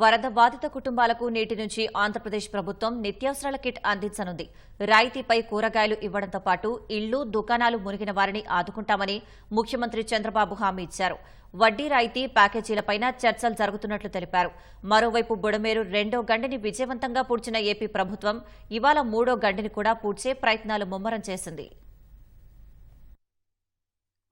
వరద బాధిత కుటుంబాలకు నేటి నుంచి ఆంధ్రప్రదేశ్ ప్రభుత్వం నిత్యావసరాల కిట్ అందించనుంది. రాయితీపై కూరగాయలు ఇవ్వడంతో పాటు ఇళ్ళు దుకాణాలు మునిగిన వారిని ఆదుకుంటామని ముఖ్యమంత్రి చంద్రబాబు హామీ ఇచ్చారు. వడ్డీ రాయితీ ప్యాకేజీలపైన చర్చలు జరుగుతున్నట్లు తెలిపారు. మరోవైపు బుడమేరు రెండో గండిని విజయవంతంగా పూడ్చిన ఏపీ ప్రభుత్వం ఇవాళ మూడో గండిని కూడా పూడ్చే ప్రయత్నాలు ముమ్మరం చేసింది.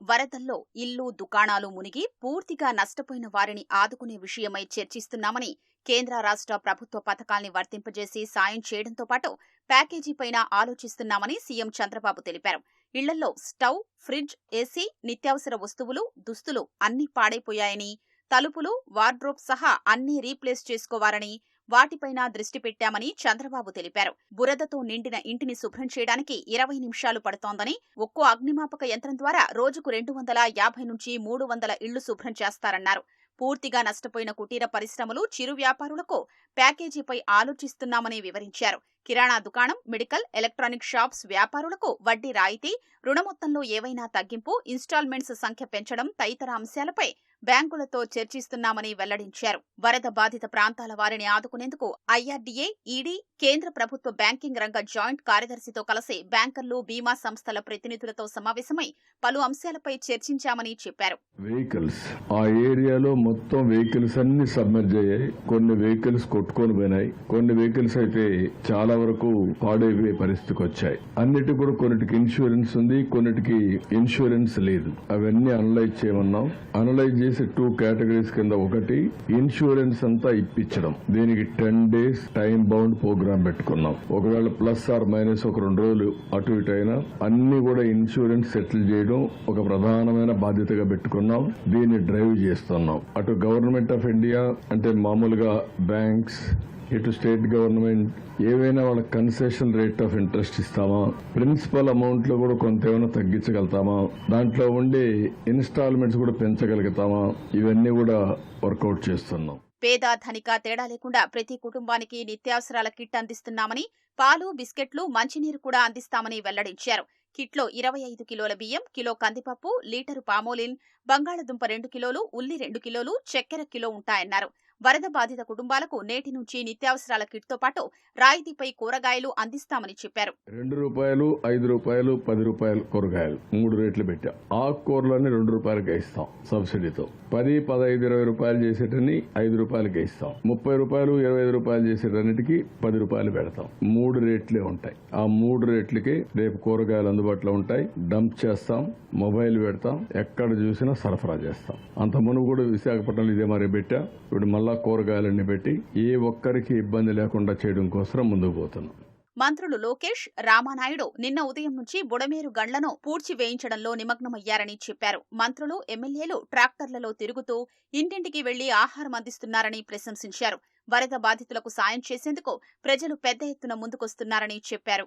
వరదల్లో ఇల్లు దుకాణాలు మునిగి పూర్తిగా నష్టపోయిన వారిని ఆదుకునే విషయమై చర్చిస్తున్నామని కేంద్ర రాష్ట్ర ప్రభుత్వ పథకాల్ని వర్తింపజేసి సాయం చేయడంతో పాటు ప్యాకేజీపైన ఆలోచిస్తున్నామని సీఎం చంద్రబాబు తెలిపారు. ఇళ్ళలో స్టవ్ ఫ్రిడ్జ్ ఏసీ నిత్యావసర వస్తువులు దుస్తులు అన్నీ పాడైపోయాయని తలుపులు వార్డ్రోబ్ సహా అన్నీ రీప్లేస్ చేసుకోవాలని వాటిపైన దృష్టి పెట్టామని చంద్రబాబు తెలిపారు. బురదతో నిండిన ఇంటిని శుభ్రం చేయడానికి ఇరవై నిమిషాలు పడుతోందని ఒక్కో అగ్నిమాపక యంత్రం ద్వారా రోజుకు రెండు వందల యాభై నుంచి మూడు వందల ఇళ్ళు శుభ్రం చేస్తారన్నారు. పూర్తిగా నష్టపోయిన కుటీర పరిశ్రమలు చిరు వ్యాపారులకు ప్యాకేజీపై ఆలోచిస్తున్నామని వివరించారు. కిరాణా దుకాణం మెడికల్ ఎలక్ట్రానిక్ షాప్స్ వ్యాపారులకు వడ్డీ రాయితీ రుణ మొత్తంలో ఏవైనా తగ్గింపు ఇన్స్టాల్మెంట్స్ సంఖ్య పెంచడం తదితర అంశాలపై బ్యాంకులతో చర్చిస్తున్నామని వెల్లడించారు. వరద బాధిత ప్రాంతాల వారిని ఆదుకునేందుకు ఐఆర్డీఏ ఈడీ కేంద్ర ప్రభుత్వ బ్యాంకింగ్ రంగ జాయింట్ కార్యదర్శితో కలిసి బ్యాంకర్లు బీమా సంస్థల ప్రతినిధులతో సమావేశమై పలు అంశాలపై చర్చించామని చెప్పారు. వెహికల్స్ ఆ ఏరియాలో మొత్తం వెహికల్స్ అన్ని సబ్మర్జ్ అయ్యాయి. కొన్ని వెహికల్స్ కొట్టుకొని పోయినాయి. కొన్ని వెహికల్స్ అయితే చాలా వరకు పాడైపోయే పరిస్థితికి వచ్చాయి. అన్నిటి కూడా కొన్నిటికి ఇన్సూరెన్స్ ఉంది కొన్నిటికి ఇన్సూరెన్స్ లేదు. అవన్నీ అనలైజ్ చేయమన్నాం. అనలైజ్ చేసి టూ కేటగిరీస్ కింద ఒకటి ఇన్సూరెన్స్ అంతా ఇప్పించడం. దీనికి ten days time bound program పెట్టుకున్నాం. ఒకవేళ ప్లస్ ఆర్ మైనస్ ఒక రెండు రోజులు అటు ఇటు అయినా అన్ని కూడా ఇన్సూరెన్స్ సెటిల్ చేయడం ఒక ప్రధానమైన బాధ్యతగా పెట్టుకున్నాం. దీన్ని డ్రైవ్ చేస్తున్నాం. అటు గవర్నమెంట్ ఆఫ్ ఇండియా అంటే మామూలుగా బ్యాంక్స్ ఇటు స్టేట్ గవర్నమెంట్ ఏవైనా వాళ్ళ కన్సెషన్ రేట్ ఆఫ్ ఇంట్రెస్ట్ ఇస్తామా? ప్రిన్సిపల్ అమౌంట్లో కూడా కొంత ఏమైనా తగ్గించగలుగుతామా? దాంట్లో ఉండే ఇన్స్టాల్మెంట్స్ కూడా పెంచగలుగుతామా? ఇవన్నీ కూడా వర్కౌట్ చేస్తున్నాం. పేద ధనిక తేడా లేకుండా ప్రతి కుటుంబానికి నిత్యావసరాల కిట్ అందిస్తున్నామని పాలు బిస్కెట్లు మంచినీరు కూడా అందిస్తామని వెల్లడించారు. కిట్లో ఇరవై ఐదు కిలోల బియ్యం కిలో కందిపప్పు లీటరు పామోలిన్ బంగాళదుంప రెండు కిలోలు ఉల్లి రెండు కిలోలు చక్కెర కిలో ఉంటాయన్నారు. వరద బాధిత కుటుంబాలకు నేటి నుంచి నిత్యావసరాల కిట్తో పాటు రాయితీపై కూరగాయలు అందిస్తామని చెప్పారు. రెండు రూపాయలు ఐదు రూపాయలు పది రూపాయలు కూరగాయలు మూడు రేట్లు పెట్టాం. ఆకుకూరలన్నీ రెండు రూపాయలకే ఇస్తాం సబ్సిడీతో. పది పదహైదు ఇరవై రూపాయలు చేసేటని ఐదు రూపాయలకే ఇస్తాం. ముప్పై రూపాయలు ఇరవై ఐదు రూపాయలు చేసేటన్నిటికీ పది రూపాయలు పెడతాం. మూడు రేట్లే ఉంటాయి. ఆ మూడు రేట్లకి రేపు కూరగాయలు అందుబాటులో ఉంటాయి. డంప్ చేస్తాం మొబైల్ పెడతాం ఎక్కడ చూసినా సరఫరా చేస్తాం. అంత మునుగు కూడా విశాఖపట్నంలో ఇదే మరి పెట్టా. ఇప్పుడు మళ్ళా కూరగాయలన్నీ పెట్టి ఏ ఒక్కరికి ఇబ్బంది లేకుండా చేయడం కోసం ముందుకు పోతున్నాం. మంత్రులు లోకేష్ రామానాయుడు నిన్న ఉదయం నుంచి బుడమేరు గండ్లను పూడ్చి వేయించడంలో నిమగ్నమయ్యారని చెప్పారు. మంత్రులు ఎమ్మెల్యేలు ట్రాక్టర్లలో తిరుగుతూ ఇంటింటికి వెళ్ళి ఆహారం అందిస్తున్నారని ప్రశంసించారు. వరద బాధితులకు సాయం చేసేందుకు ప్రజలు పెద్ద ఎత్తున ముందుకొస్తున్నారని చెప్పారు.